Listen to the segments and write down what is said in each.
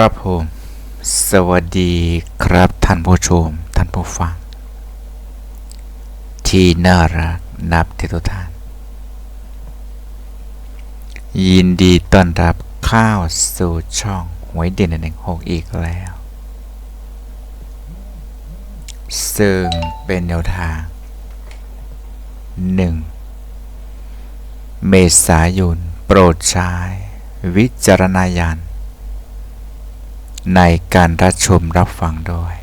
ครับผม สวัสดีครับท่านผู้ชม ท่านผู้ฟัง ที่น่ารักนับที่ทุกท่าน ยินดีต้อนรับเข้าวสู่ช่องหวยเด่นหนึ่งหกอีกแล้ว ซึ่งเป็นแนวทาง 1 เมษายน โปรดใช้วิจารณญาณ ในการรับชมรับฟังด้วย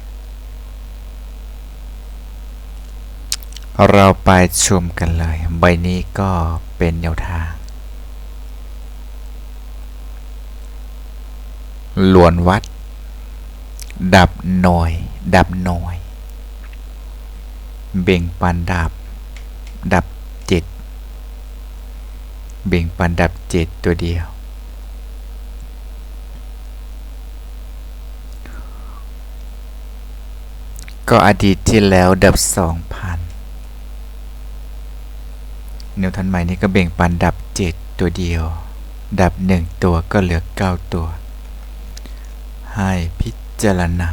เราไปชมกันเลย ใบนี้ก็เป็นแนวทาง หลวนวัด ดับหน่อย ดับหน่อย เบ่งปันดับ ดับเจ็ดเบ่งปันดับเจ็ดตัวเดียว ก็อดีตที่แล้วดับสองพันนิวทันใหม่นี้ก็เบ่งปันดับเจ็ดตัวเดียว ดับหนึ่งตัวก็เหลือเก้าตัว ให้พิจารณา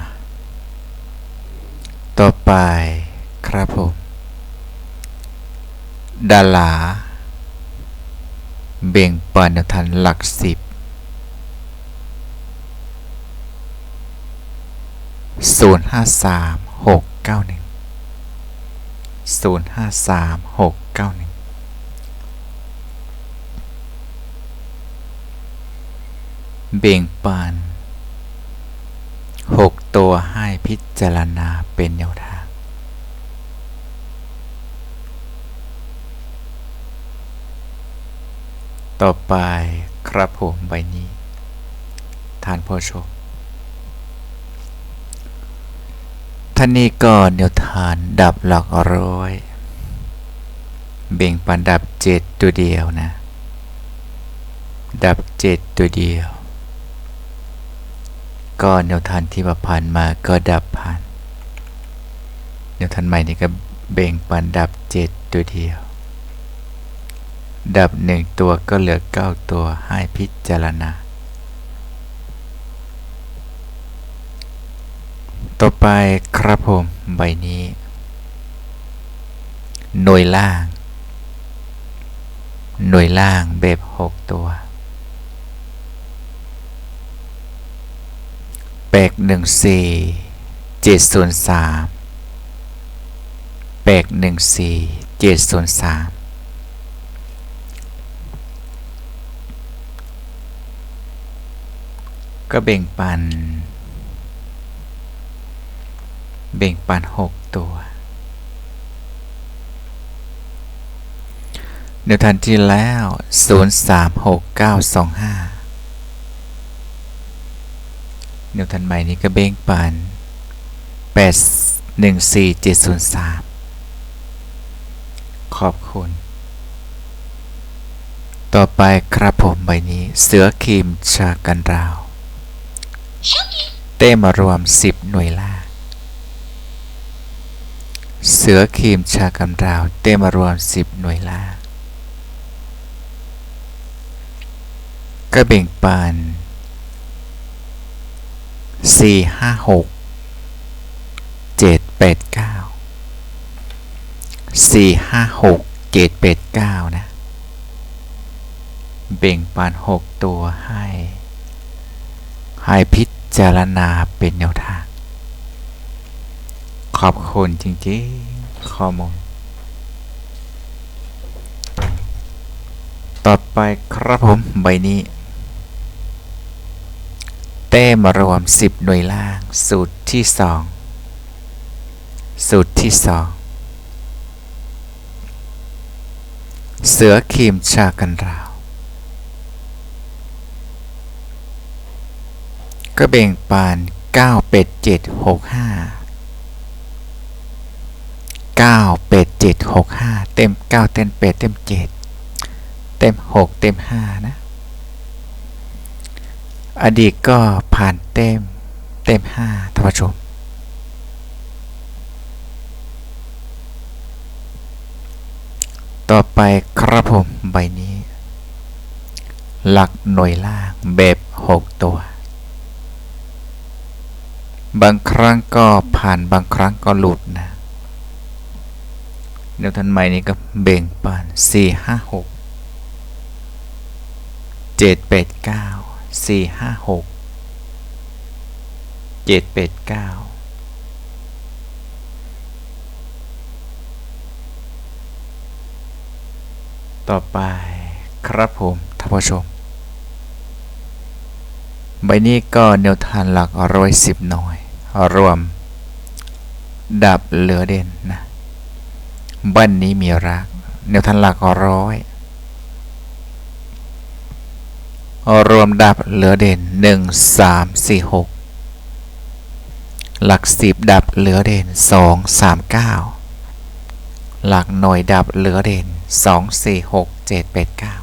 ต่อไปครับผม ดาราเบ่งปันแนวทันหลักสิบศูนย์ห้าสาม หกเก้าหนึ่งศูนย์ห้าสามหกเก้าหนึ่งเบ่งปันหกตัวให้พิจารณาเป็นแนวทาง ต่อไปครับผมใบนี้ ทานผู้ชม ท่านนี้ก็แนวทานดับหลักร้อย เบ่งปันดับเจ็ดตัวเดียวนะ ดับเจ็ดตัวเดียว ก็แนวทานที่ผ่านมาก็ดับผ่านแนวทานใหม่นี่ก็เบ่งปันดับเจ็ดตัวเดียว ดับหนึ่งตัวก็เหลือเก้าตัวให้พิจารณา ต่อไปครับผม ใบนี้ หน่วยล่าง หน่วยล่างแบบหกตัวแปกหนึ่งสี่เจ็ดส่วนสามแปกหนึ่งสี่เจ็ดส่วนสามก็แบ่งปัน เบ่งปันหกตัวเดี๋ยวทันที่แล้ว 0 3 6 9 2 5เดี๋ยวทันใหม่นี้ก็เบ่งปัน 8 1 4 7 0 3 ขอบคุณ ต่อไปครับผมใบนี้ เสือครีมชากันราว เต้มารวม 10 หน่วยล่า เสือครีมชากำราว เต้มารวม10หน่วยล่างก็แบ่งปัน4 5 6 7 8 9 4 5 6 7 8 9นะแบ่งปัน6ตัวให้ ให้พิจารณาเป็นแนวทาง ขอบคุณจริงๆ ข้อมูล ต่อไปครับผม ใบนี้ เต้มารวม 10 หน่วยล่าง สูตรที่ 2 สูตรที่ 2 เสือครีมชากันราว ก็แบ่งปาน 9 เป็ด 7 6 5 9เป็ด7 6 5 เต็ม 9 เต็มเป็ดเต็ม 7 เต็ม 6 เต็ม 5 นะ อดีตก็ผ่านเต็ม เต็ม 5ท่านผู้ชมต่อไปครับผมใบนี้ หลักหน่วยล่างแบบ 6 ตัว บางครั้งก็ผ่านบางครั้งก็หลุดนะ แนวทันใหม่นี้ก็เบ่งปานสี่ห้าหกเจ็ดแปดเก้าสี่ห้าหกเจ็ดแปดเก้าต่อไปครับผมท่านผู้ชม ใบนี้ก็แนวทานหลักร้อยสิบหน่อยรวม ดับเหลือเด่นนะ บ้านนี้มีรักแนวทานหลักร้อยรวมดับเหลือเด่นหนึ่งสามสี่หกหลักสิบดับเหลือเด่นสองสามเก้าหลักหน่วยดับเหลือเด่นสองสี่หกเจ็ดแปดเก้า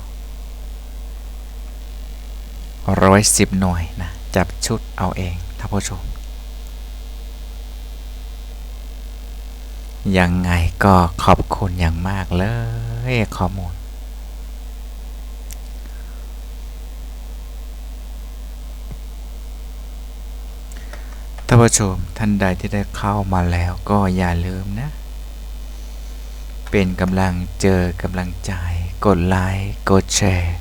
ร้อยสิบหน่วยนะ จับชุดเอาเองท่านผู้ชม ยังไงก็ขอบคุณอย่างมากเลยข้อมูล ท่านผู้ชมท่านใดที่ได้เข้ามาแล้วก็อย่าลืมนะ เป็นกำลังเจอกำลังใจ กดไลค์ กดแชร์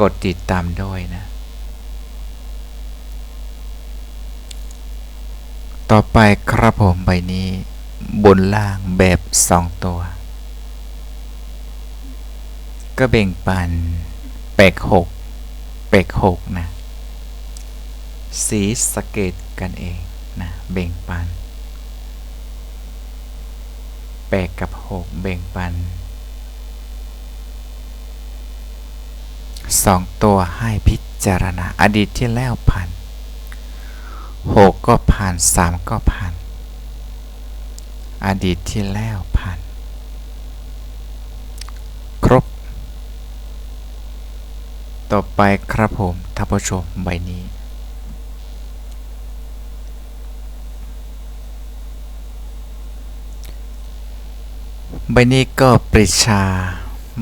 กดติดตามด้วยนะ ต่อไปครับผมใบนี้ บนล่างแบบสองตัว ก็เบ่งปันแปกหกแปกหกนะ สีสเกตกันเองนะเบ่งปันแปกกับหกเบ่งปันสองตัวให้พิจารณาอดีตที่แล้วผ่าน หกก็ผ่านสามก็ผ่าน อดีตที่แล้วผ่าน ครบ ต่อไปครับผมท่านผู้ชมใบนี้ ใบนี้ก็ปริชา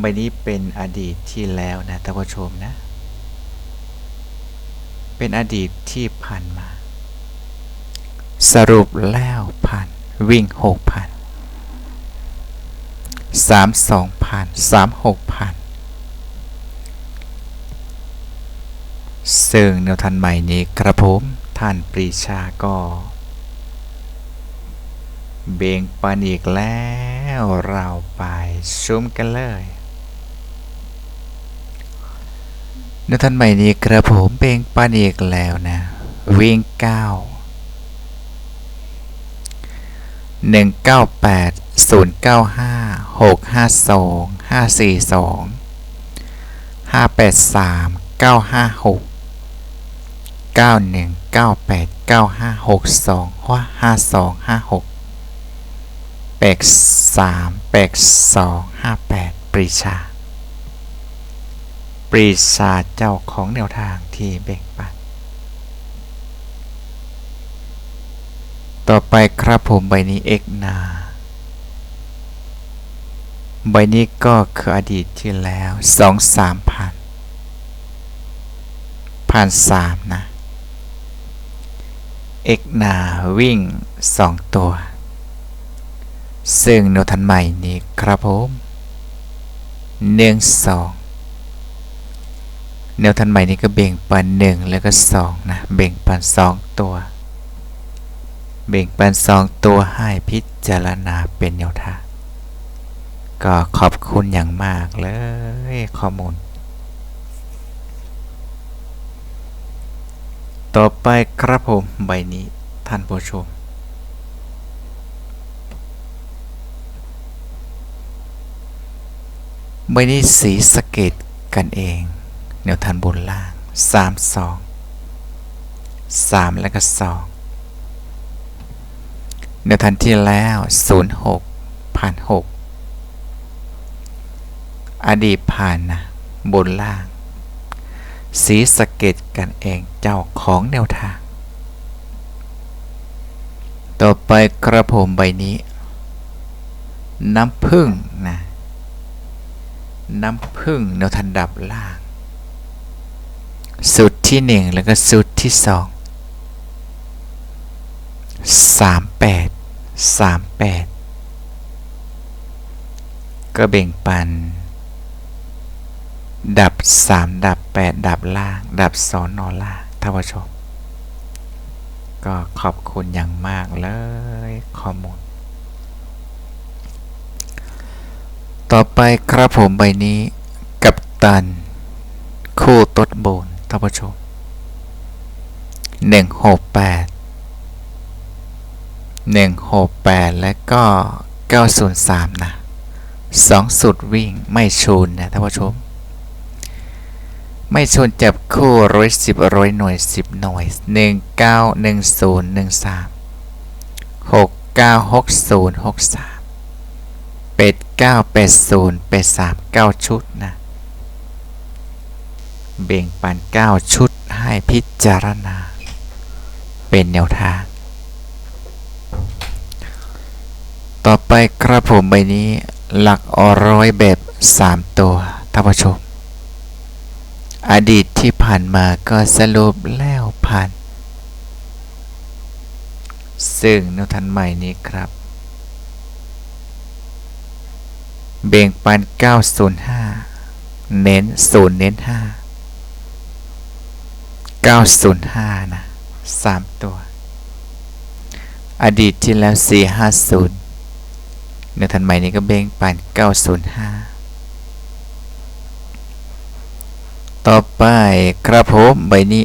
ใบนี้เป็นอดีตที่แล้วนะท่านผู้ชมนะ เป็นอดีตที่ผ่านมา สรุปแล้วผ่านวิ่งหกพันสามสองพันสามหกพันซึ่งแนวทันใหม่นี้กระผมท่านปรีชาก็เบ่งปันอีกแล้วเราไปชุมกันเลยแนวทันใหม่นี้กระผมเบ่งปันอีกแล้วนะ วิ่งเก้า หนึ่งเก้าแปดศูนย์เก้าห้าหกห้าสองห้าสี่สองห้าแปดสามเก้าห้าหกเก้าหนึ่งเก้าแปดเก้าห้าหกสองว่าห้าสองห้าหกแปดสามแปดสองห้าแปดปรีชา ปรีชาเจ้าของแนวทางที่เบ่งปัน ต่อไปครับผมใบนี้ x นา ใบนี้ก็คืออดีตที่แล้วสองสามพันพันสามนะ x นาวิ่งสองตัว ซึ่งโนทันใหม่นี้ครับผมหนึ่งสองแนวทันใหม่นี้ก็เบ่งปันหนึ่งแล้วก็สองนะ เบ่งปันสองตัว เบ่งปันสองตัวให้พิจารณาเป็นแนวทางก็ขอบคุณอย่างมากเลยข้อมูล ต่อไปครับผมใบนี้ท่านผู้ชม ใบนี้สีสเกตกันเอง แนวทันบนล่าง 3 2 3 แล้วก็2 แนวทันที่แล้ว 06ผ่าน6อดีตผ่านนะบนล่าง สีสะเก็ตกันเองเจ้าของแนวทาง ต่อไปกระผมใบนี้ น้ำพึ่งนะน้ำพึ่งแนวทันดับล่าง สุดที่หนึ่งแล้วก็สุดที่สอง สามแปดสามแปดก็แบ่งปัน ดับสามดับแปดดับล่าง ดับสอนนอล่างท่านผู้ชม ก็ขอบคุณอย่างมากเลยข้อมูล ต่อไปครับผมใบนี้กับตัน คู่ตดโบนท่านผู้ชมห นึ่งหกแปดหนึ่งหกแปดและก็เก้าศูนย์สามนะสองสุดวิ่งไม่ชูนนะท่านผู้ชม ไม่ชนจับคู่ร้อยสิบร้อยหน่วยสิบหน่วยหนึ่งเก้าหนึ่งศูนย์หนึ่งสามหกเก้าหกศูนย์หกสามเป็ดเก้าเป็ดศูนย์เป็ดสามเก้าชุดนะ เบ่งปันเก้าชุดให้พิจารณา เป็นแนวทาง ต่อไปครับผมใบนี้หลักอร้อยแบบสามตัวท่านผู้ชม อดีตที่ผ่านมาก็สรุปแล้วผ่าน ซึ่งแนวทันใหม่นี้ครับ เบ่งปัน 905 เน้น 0 เน้น 5 905 นะ 3 ตัว อดีตที่แล้ว 450 เนื้อทันใหม่นี้ก็เบ่งปัน 905 ต่อไปครับผมใบนี้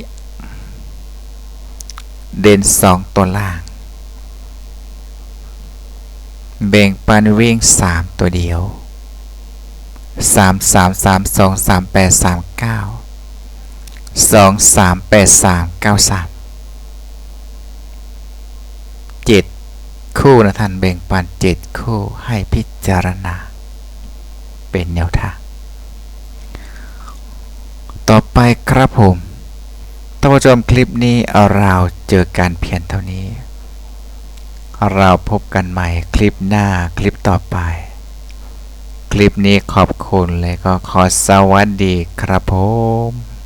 เด่น 2 ตัวล่าง เบ่งปันวิ่ง 3 ตัวเดียว 3 3 3 2 3 8 3 9 2 3 8 3 9 3 คู่นะท่านแบ่งปันเจ็ดคู่ให้พิจารณา เป็นแนวทาง ต่อไปครับผมท่านผู้ชมคลิปนี้เราเจอกันเพียงเท่านี้ เราพบกันใหม่คลิปหน้าคลิปต่อไป คลิปนี้ขอบคุณเลยก็ขอสวัสดีครับผม